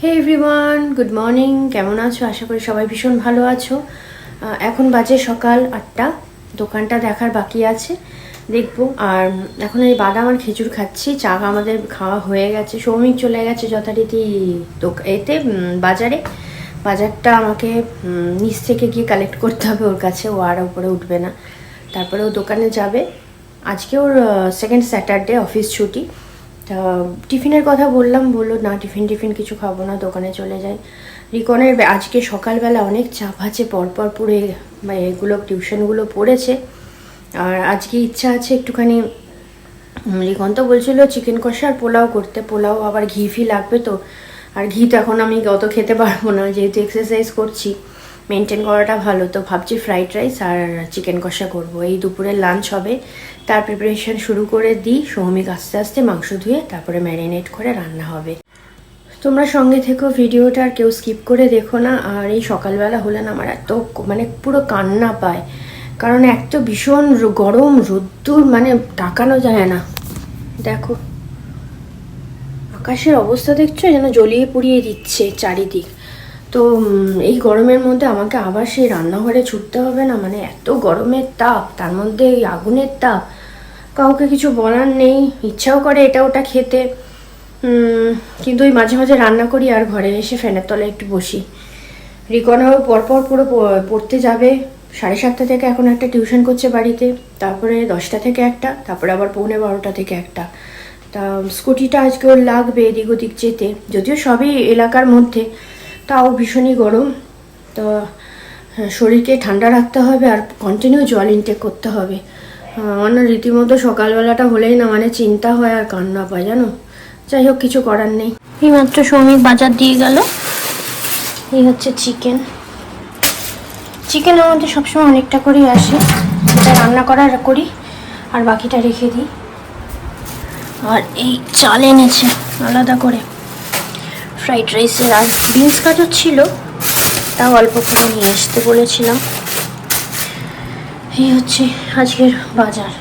হে everyone good morning কেমন আছো? আশা করি সবাই ভীষণ ভালো আছো। এখন বাজে সকাল আটটা, দোকানটা দেখার বাকি আছে, দেখব। আর এখন এই বাদাম আর খেজুর খাচ্ছি, চা আমাদের খাওয়া হয়ে গেছে। সৌমিক চলে গেছে যথারীতি এতে বাজারে। বাজারটা আমাকে নিচ থেকে গিয়ে কালেক্ট করতে হবে ওর কাছে, ও আর উপরে উঠবে না। তারপরে ও দোকানে যাবে। আজকে ওর সেকেন্ড স্যাটারডে অফিস ছুটি। টিফিনের কথা বললাম, বলল, না, টিফিন টিফিন কিছু খাব না, দোকানে চলে যাই। রিকনের আজকে সকালবেলা অনেক চাপ আছে, পরপর পড়ে বা এগুলো, টিউশনগুলো পড়েছে। আর আজকে ইচ্ছা আছে একটুখানি রিকন তো বলছিল চিকেন কষা আর পোলাও করতে, পোলাও আবার ঘি ফি লাগবে তো। আর ঘি তো এখন আমি অত খেতে পারব না, যেহেতু এক্সারসাইজ করছি। মেনটেন করাটা ভালো। তো ভাবছি ফ্রাইড রাইস আর চিকেন কষা করব। এই দুপুরের লাঞ্চ হবে। তার প্রিপারেশন শুরু করে দিই। সৌমিক আস্তে আস্তে মাংস ধুয়ে তারপরে ম্যারিনেট করে রান্না হবে। তোমরা সঙ্গে থেকো ভিডিওটা আর কেউ স্কিপ করে দেখো না। আর এই সকালবেলা হলে না আমার এত মানে পুরো কান্না পায়। কারণ এক তো ভীষণ গরম, রোদ্দুর মানে তাকানো যায় না। দেখো, আকাশের অবস্থা দেখছ? যেন জ্বলিয়ে পুড়িয়ে দিচ্ছে চারিদিক। তো এই গরমের মধ্যে আমাকে আবার সেই রান্নাঘরে ছুটতে হবে না। মানে এত গরমের তাপ, তার মধ্যে এই আগুনের তাপ। কাউকে কিছু বলার নেই, ইচ্ছাও করে এটা ওটা খেতে। কিন্তু ওই মাঝে মাঝে রান্না করি আর ঘরে এসে ফ্যানের তলায় একটু বসি। রিকনাও পরপর পুরো পড়তে যাবে। সাড়ে সাতটা থেকে এখন একটা টিউশন করছে বাড়িতে। তারপরে দশটা থেকে একটা, তারপরে আবার পৌনে বারোটা থেকে একটা। তা, স্কুটিটা আজকে ওর লাগবে এদিক ওদিক যেতে। যদিও সবই এলাকার মধ্যে। তাও ভীষণই গরম। তো হ্যাঁ, শরীরকে ঠান্ডা রাখতে হবে আর কন্টিনিউ জল ইনটেক করতে হবে। আমার রীতিমতো সকালবেলাটা হলেই না মানে চিন্তা হয় আর কান্না পায় জানো? যাই হোক কিছু করার নেই। এইমাত্র শ্রমিক বাজার দিয়ে গেল। এই হচ্ছে চিকেন চিকেন আমাদের সবসময় অনেকটা করেই আসে। এটা রান্না করার করি আর বাকিটা রেখে দিই। আর এই চাল এনেছে আলাদা করে। ফ্রাইড রাইসের আর বিনস গাজর ছিল, তাও অল্প করে নিয়ে আসতে বলেছিলাম। এই হচ্ছে আজকের বাজার।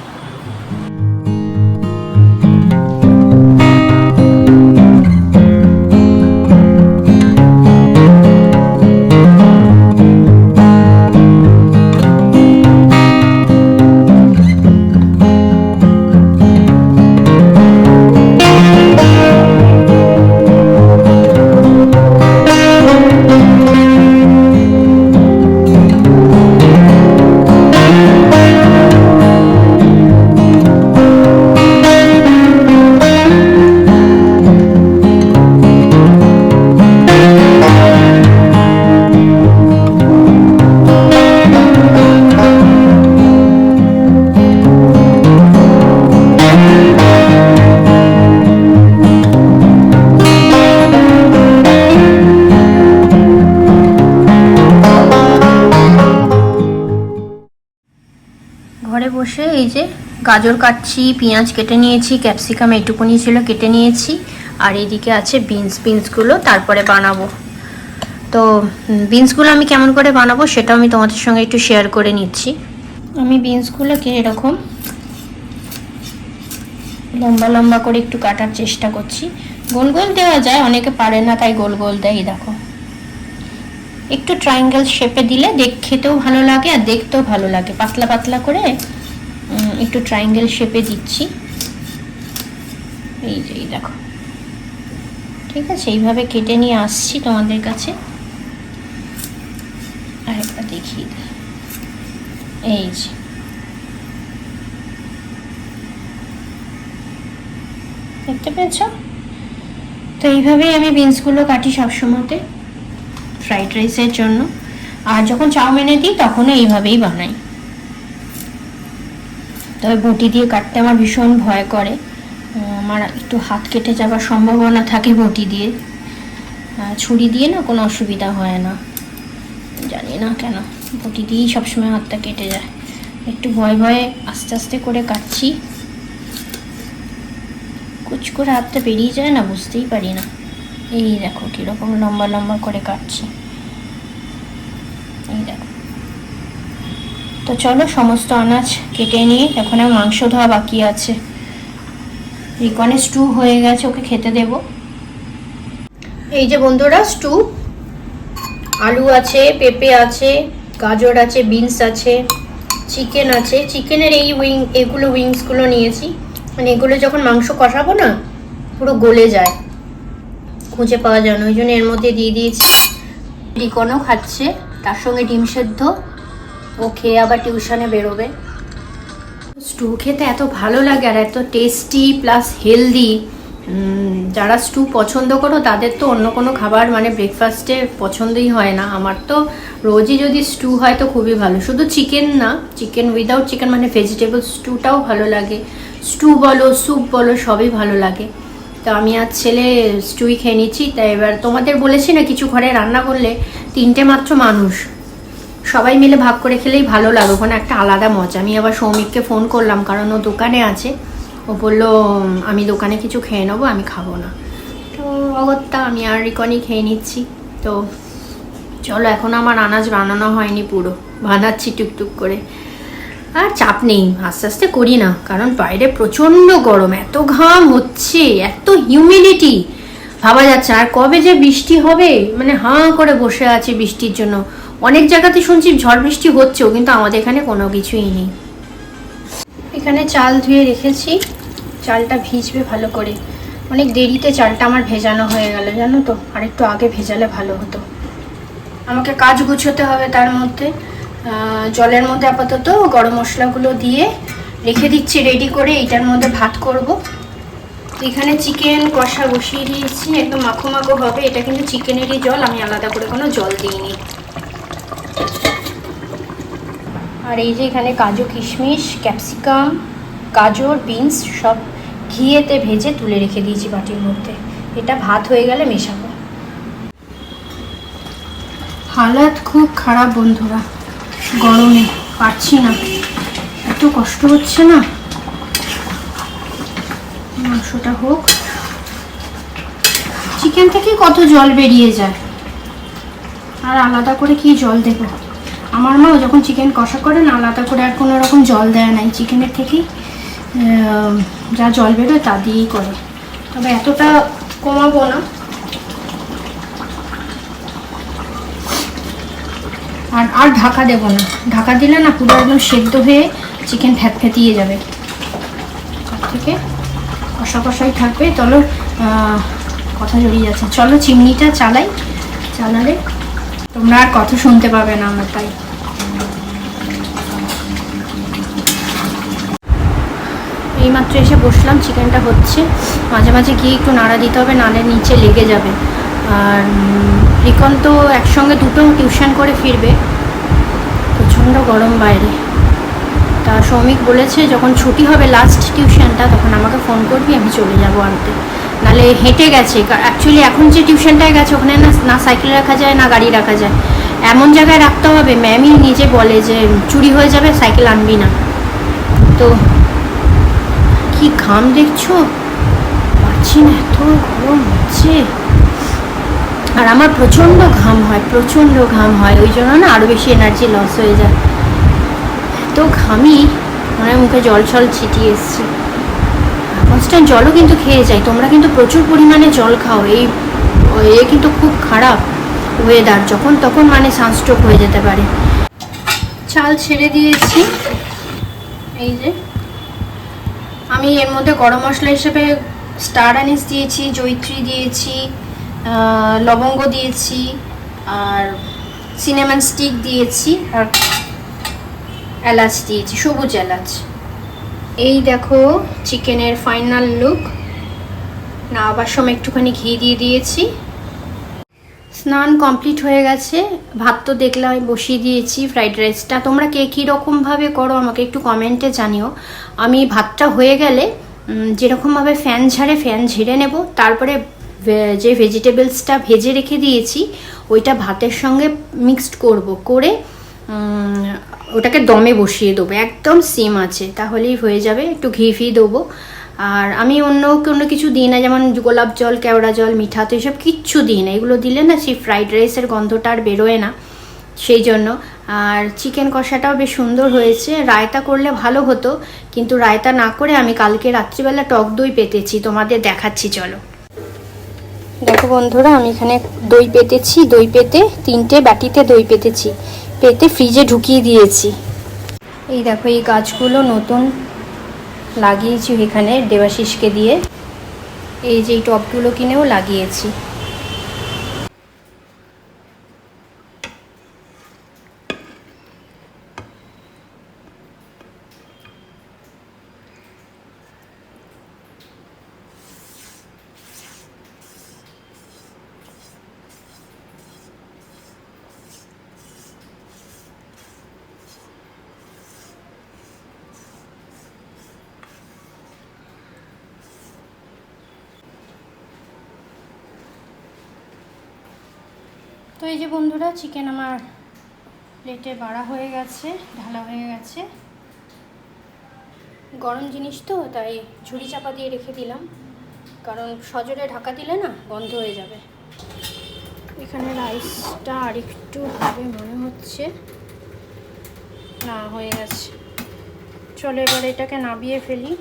বসে এই যে গাজর কাটছি, পেঁয়াজ কেটে নিয়েছি, ক্যাপসিকাম এইটুকুনি ছিল কেটে নিয়েছি, আর এইদিকে আছে বিনস, বিনসগুলো তারপরে বানাবো। তো বিনসগুলো আমি কেমন করে বানাবো সেটাও আমি তোমাদের সঙ্গে একটু শেয়ার করে নিচ্ছি। আমি বিনসগুলোকে এরকম লম্বা লম্বা করে একটু কাটার চেষ্টা করছি। গোল গোল দেওয়া যায়, অনেকে পারে না, তাই গোল গোল দেয় দেখো। একটু ট্রায়াঙ্গেল শেপে দিলে দেখ খেতেও ভালো লাগে আর দেখতেও ভালো লাগে। পাতলা পাতলা করে একটু ট্রায়াঙ্গেল শেপে দিচ্ছি। এই যে দেখো। ঠিক আছে, এইভাবে কেটে নিয়ে আসছি তোমাদের কাছে। আর একটা দেখিয়ে দিই। এই যে। দেখতে পেয়েছ? তো এইভাবেই আমি বিনসগুলো কাটি সবসময়তে ফ্রাইড রাইসের জন্য। আর যখন চাউমিনে দিই, তখনও এইভাবেই বানাই। তবে বটি দিয়ে কাটতে আমার ভীষণ ভয় করে। আমার একটু হাত কেটে যাওয়ার সম্ভাবনা থাকে বটি দিয়ে। ছুরি দিয়ে না কোনো অসুবিধা হয় না। জানি না কেন বটি দিয়েই সবসময় হাতটা কেটে যায়। একটু ভয় ভয়ে আস্তে আস্তে করে কাটছি। কুচ করে হাতটা বেরিয়ে যায় না, বুঝতেই পারি না। এই দেখো কীরকম লম্বা লম্বা করে কাটছি। এই দেখো। তো চলো সমস্ত আনাজ কেটে নিয়ে এখন আর মাংস ধোয়া বাকি আছে। রিকনে স্টু হয়ে গেছে, ওকে খেতে দেব। এই যে বন্ধুরা স্টু আলু আছে, পেঁপে আছে, গাজর আছে বিনস আছে চিকেন আছে। চিকেনের এই উইং এগুলো উইংসগুলো নিয়েছি। মানে এগুলো যখন মাংস কষাবো না, পুরো গলে যায়। খুঁজে পাওয়া যায় না, ওই জন্য এর মধ্যে দিয়ে দিয়েছি। রিকনও খাচ্ছে, তার সঙ্গে ডিম সেদ্ধ। ও খেয়ে আবার টিউশনে বেরোবে। স্টু খেতে এত ভালো লাগে আর এত টেস্টি প্লাস হেলদি যারা স্টু পছন্দ করো, তাদের তো অন্য কোনো খাবার মানে ব্রেকফাস্টে পছন্দই হয় না। আমার তো রোজই যদি স্টু হয় তো খুবই ভালো। শুধু চিকেন না চিকেন উইদাউট চিকেন মানে ভেজিটেবল স্টুটাও ভালো লাগে। স্টু বলো স্যুপ বলো, সবই ভালো লাগে। তো আমি আর ছেলে স্টুই খেয়ে নিচ্ছি। তাই এবার তোমাদের বলেছি না, কিছু ঘরে রান্না করলে তিনটে মাত্র মানুষ। সবাই মিলে ভাগ করে খেলেই ভালো লাগে ওখানে একটা আলাদা মজা। আমি আবার সৌমিককে ফোন করলাম, কারণ ও দোকানে আছে। ও বলল আমি দোকানে কিছু খেয়ে নেব, আমি খাব না। তো অগত্যা, আমি আর রিকনই খেয়ে নিচ্ছি। তো চলো, এখন আমার আনাজ বানানো হয়নি পুরো। বানাচ্ছি টুকটুক করে। আর চাপ নেই, আস্তে আস্তে করি না, কারণ বাইরে প্রচণ্ড গরম, এত ঘাম হচ্ছে, এত হিউমিডিটি ভাবা যাচ্ছে আর কবে যে বৃষ্টি হবে মানে হাঁ করে বসে আছে বৃষ্টির জন্য। অনেক জায়গাতে শুনছি ঝড় বৃষ্টি হচ্ছেও, কিন্তু আমাদের এখানে কোনো কিছুই নেই। এখানে চাল ধুয়ে রেখেছি। চালটা ভিজবে ভালো করে। অনেক দেরিতে চালটা আমার ভেজানো হয়ে গেল, জানো তো? আর একটু আগে ভেজালে ভালো হতো। আমাকে কাজ গুছোতে হবে তার মধ্যে। জলের মধ্যে আপাতত গরম মশলাগুলো দিয়ে রেখে দিচ্ছি, রেডি করে এইটার মধ্যে ভাত করব। এখানে চিকেন কষা বসিয়ে দিয়েছি, একদম মাখো মাখো হবে। এটা কিন্তু চিকেনেরই জল, আমি আলাদা করে কোনো জল দিইনি। আর এই যে এখানে কাজু কিশমিশ, ক্যাপসিকাম, গাজর, বিনস সব ঘিয়েতে ভেজে তুলে রেখে দিয়েছি বাটির মধ্যে। এটা ভাত হয়ে গেলে মেশাবো। হালাত খুব খারাপ বন্ধুরা। গরমে পারছি না। এত কষ্ট হচ্ছে না? মাংসটা হোক। চিকেন থেকে কত জল বেরিয়ে যায়? আর আলাদা করে কি জল দেব? আমার মা যখন চিকেন কষা করে না, আলাদা করে আর কোনো রকম জল দেয় নাই চিকেনের থেকেই। যা জল বেরোয় তা দিয়েই করে। তবে এতটা কমাবো না। আর আর ঢাকা দেবো না। ঢাকা দিলে না পুরো একদম সেদ্ধ হয়ে চিকেন ফ্যাত ফ্যাতিয়ে যাবে। তার থেকে কষা কষাই থাকবে। চলো কথা জড়িয়ে যাচ্ছে। চলো, চিমনিটা চালাই। চালালে তোমরা আর কথা শুনতে পাবে না আমার তাই। এইমাত্র এসে বসলাম, চিকেনটা হচ্ছে। মাঝে মাঝে গিয়ে একটু নাড়া দিতে হবে, নালে নিচে লেগে যাবে। আর রিকন তো একসঙ্গে দুটো টিউশন করে ফিরবে। প্রচণ্ড গরম বাইরে। তা সৌমিক বলেছে, যখন ছুটি হবে লাস্ট টিউশনটা, তখন আমাকে ফোন করবি, আমি চলে যাব আনতে। নালে হেঁটে গেছে। অ্যাকচুয়ালি এখন যে টিউশনটায় গেছে, ওখানে না না সাইকেল রাখা যায়, না গাড়ি রাখা যায়। এমন জায়গায় রাখতে হবে ম্যামই নিজে বলে যে চুরি হয়ে যাবে সাইকেল আনবি না। তো কি ঘাম দেখছ? পাচ্ছি না, এত গরম হচ্ছে। আর আমার প্রচণ্ড ঘাম হয়, প্রচণ্ড ঘাম হয়। ওই জন্য না আরও বেশি এনার্জি লস হয়ে যায়। এত ঘামি মানে মুখে জল ছল ছিটিয়ে এসছে। কনস্ট্যান্ট জলও কিন্তু খেয়ে যাই তোমরা কিন্তু প্রচুর পরিমাণে জল খাও। এই, এ কিন্তু খুব খারাপ ওয়েদার যখন তখন মানে সানস্ট্রোক হয়ে যেতে পারে। চাল ছেড়ে দিয়েছি। এই যে। আমি এর মধ্যে গরম মশলা হিসেবে স্টার অ্যানিস দিয়েছি জৈত্রী দিয়েছি লবঙ্গ দিয়েছি, আর সিনেমান স্টিক দিয়েছি, আর এলাচ দিয়েছি, সবুজ এলাচ। এই দেখো চিকেনের ফাইনাল লুক। না, আবার সময় একটুখানি ঘি দিয়ে দিয়েছি। স্নান কমপ্লিট হয়ে গেছে। ভাত তো দেখলাম, বসিয়ে দিয়েছি ফ্রাইড রাইসটা। তোমরা কে কী রকমভাবে করো আমাকে একটু কমেন্টে জানিও। আমি ভাতটা হয়ে গেলে যেরকমভাবে ফ্যান ঝাড়ে ফ্যান ঝেড়ে নেব। তারপরে যে ভেজিটেবলসটা ভেজে রেখে দিয়েছি, ওইটা ভাতের সঙ্গে মিক্সড করব। করে ওটাকে দমে বসিয়ে দেবো, একদম সেম আছে, তাহলেই হয়ে যাবে, একটু ঘি ফি দেবো। আর আমি অন্য, কোনো কিছু দিই না, যেমন গোলাপ জল, কেওড়া জল, মিঠা তো এসব কিচ্ছু দিই না, এগুলো দিলে না সেই ফ্রাইড রাইসের গন্ধটা আর বেরোয় না, সেই জন্য। আর চিকেন কষাটাও বেশ সুন্দর হয়েছে, রায়তা করলে ভালো হতো, কিন্তু রায়তা না করে আমি কালকে রাত্রিবেলা টক দই পেতেছি, তোমাদের দেখাচ্ছি, চলো। দেখো বন্ধুরা, আমি এখানে দই পেতেছি, দই পেতে তিনটে বাটিতে দই পেতেছি। পেতে ফ্রিজে ঢুকিয়ে দিয়েছি। এই দেখো, এই গাছগুলো নতুন লাগিয়েছি এখানে দেবাশিসকে দিয়ে। এই যে এই টপগুলো কিনেও লাগিয়েছি। তো এই যে বন্ধুরা চিকেন আমার প্লেটে বাড়া হয়ে গেছে, ঢালা হয়ে গেছে। গরম জিনিস তো, তাই ঝুড়ি চাপা দিয়ে রেখে দিলাম। কারণ সজোরে ঢাকা দিলে না বন্ধ হয়ে যাবে। এখানে রাইসটা আর একটু হবে মনে হচ্ছে। না, হয়ে গেছে। চলো এবার এটাকে নাবিয়ে ফেলি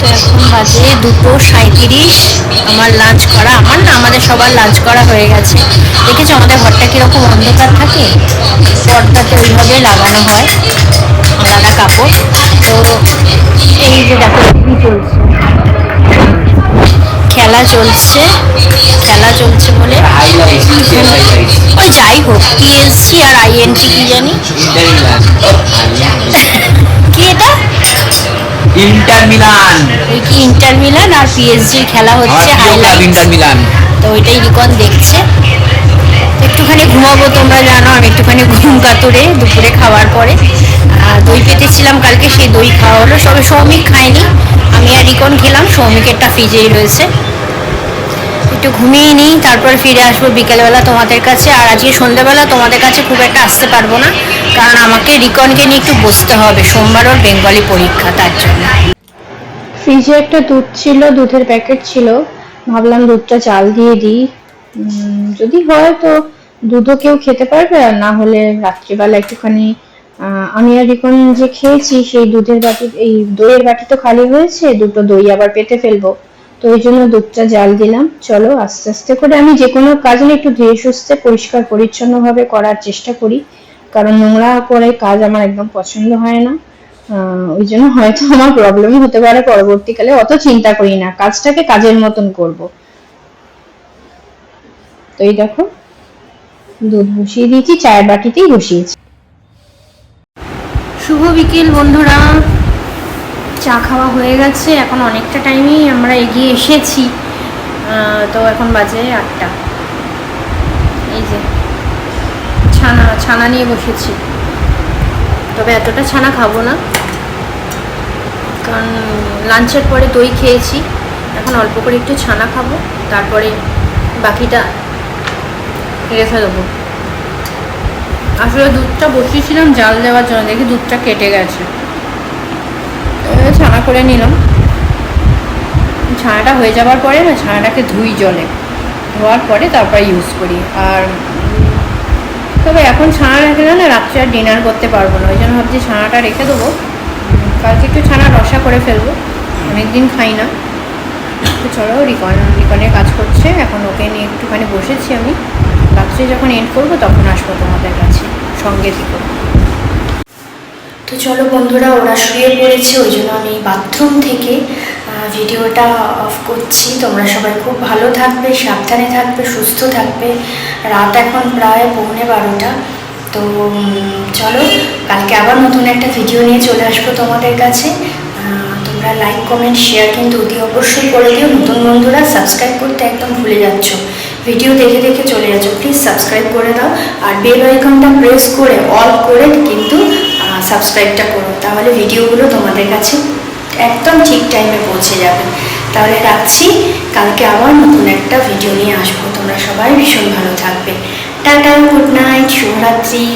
তো এখন বাজে দুটো সাঁত্রিশ আমার লাঞ্চ করা। আমার না, আমাদের সবার লাঞ্চ করা হয়ে গেছে। দেখেছ, আমাদের ঘরটা কীরকম অন্ধকার থাকে? পর্দাতে ওইভাবে লাগানো হয়। আলাদা কাপড়। তো এই যে দেখো চলছে। খেলা চলছে। খেলা চলছে বলে। ওই যাই হোক পিএসসি আর আইএনটি কি জানি? Inter Milan. ইন্টার মিলান আর পিএসজির খেলা হচ্ছে হাইলাইট। Inter Milan. তো ওইটাই রিকন দেখছে। একটুখানি ঘুমাবো তোমরা জানো আমি একটুখানি ঘুম কাতুরে দুপুরে খাওয়ার পরে। আর দই পেতেছিলাম কালকে সেই দই খাওয়া হলো। সবে সৌমিক খায়নি। আমি আর রিকন খেলাম সৌমিকেরটা ফ্রিজেই রয়েছে। একটু ঘুমিয়ে নিই, তারপর ফিরে আসব বিকেলবেলা তোমাদের কাছে। আর আজকে সন্ধ্যাবেলা তোমাদের কাছে খুব একটা আসতে পারব না, কারণ আমাকে রিকনকে নিয়ে একটু বসতে হবে। সোমবার ওর বেঙ্গলি পরীক্ষা, তার জন্য। ফ্রিজে একটা দুধ ছিল, দুধের প্যাকেট ছিল, ভাবলাম দুধটা চাল দিয়ে দিই। যদি হয় তো দুধও কেউ খেতে পারবে, আর না হলে রাত্রিবেলা একটুখানি আমি আর রিকন যে খেয়েছি, সেই দুধের বাটি, এই দইয়ের বাটি তো খালি হয়েছে, দুটো দই আবার পেতে ফেলব। তো ওই জন্য দুধটা জাল দিলাম। চলো, আস্তে আস্তে করে আমি যে কোনো কাজ না একটু ধীরে সুস্থে, পরিষ্কার পরিচ্ছন্ন ভাবে করার চেষ্টা করি। কারণ নোংরা করে কাজ আমার একদম পছন্দ হয় না। ওই জন্য হয়তো আমার প্রবলেম হতে পারে পরবর্তীকালে। অত চিন্তা করি না, কাজটাকে কাজের মতন করব। তো এই দেখো, দুধ বসিয়ে দিয়েছি, চায়ের বাটিতেই বসিয়েছি। শুভ বিকেল বন্ধুরা। চা খাওয়া হয়ে গেছে, এখন অনেকটা টাইমেই আমরা এগিয়ে এসেছি। তো এখন বাজে আটটা। এই যে, ছানা ছানা নিয়ে বসেছি। তবে এতটা ছানা খাব না, কারণ লাঞ্চের পরে দই খেয়েছি। এখন অল্প করে একটু ছানা খাব, তারপরে বাকিটা রেখে দেবো। আসলে দুধটা বসিয়েছিলাম জাল দেওয়ার জন্য, দেখি দুধটা কেটে গেছে। ছানা করে নিলাম। ছানাটা হয়ে যাওয়ার পরে না, ছানাটাকে ধুই জলে। ধোয়ার পরে তারপরে ইউজ করি। আর তবে এখন ছানা রেখে না, রাত্রে আর ডিনার করতে পারব না। ওই জন্য ভাবছি ছানাটা রেখে দেবো। কালকে একটু ছানা রসা করে ফেলব। অনেকদিন খাই না। তো চলো রিকন রিকনের কাজ করছে। এখন ওকে নিয়ে একটুখানি বসেছি আমি। রাত্রে যখন এন্ড করব, তখন আসব তোমাদের কাছে। সঙ্গে থেকে তো চলো বন্ধুরা, ওরা শুয়ে পড়েছে, ওই জন্য আমি বাথরুম থেকে ভিডিওটা অফ করছি। তোমরা সবাই খুব ভালো থাকবে, সাবধানে থাকবে, সুস্থ থাকবে। রাত এখন প্রায় পৌনে বারোটা। তো চলো, কালকে আবার নতুন একটা ভিডিও নিয়ে চলে আসব তোমাদের কাছে। তোমরা লাইক কমেন্ট শেয়ার কিন্তু অতি অবশ্যই করে দিও। নতুন বন্ধুরা সাবস্ক্রাইব করতে একদম ভুলে যাচ্ছ। ভিডিও দেখে দেখে চলে যাচ্ছ। প্লিজ সাবস্ক্রাইব করে দাও। আর বেল আইকনটা প্রেস করে অল করে কিন্তু সাবস্ক্রাইবটা করো, তাহলে ভিডিওগুলো তোমাদের কাছে একদম ঠিক টাইমে পৌঁছে যাবে। তাহলে রাখছি, কালকে আবার নতুন একটা ভিডিও নিয়ে আসব। তোমরা সবাই ভীষণ ভালো থাকবে। টাটা গুড নাইট শুভরাত্রি।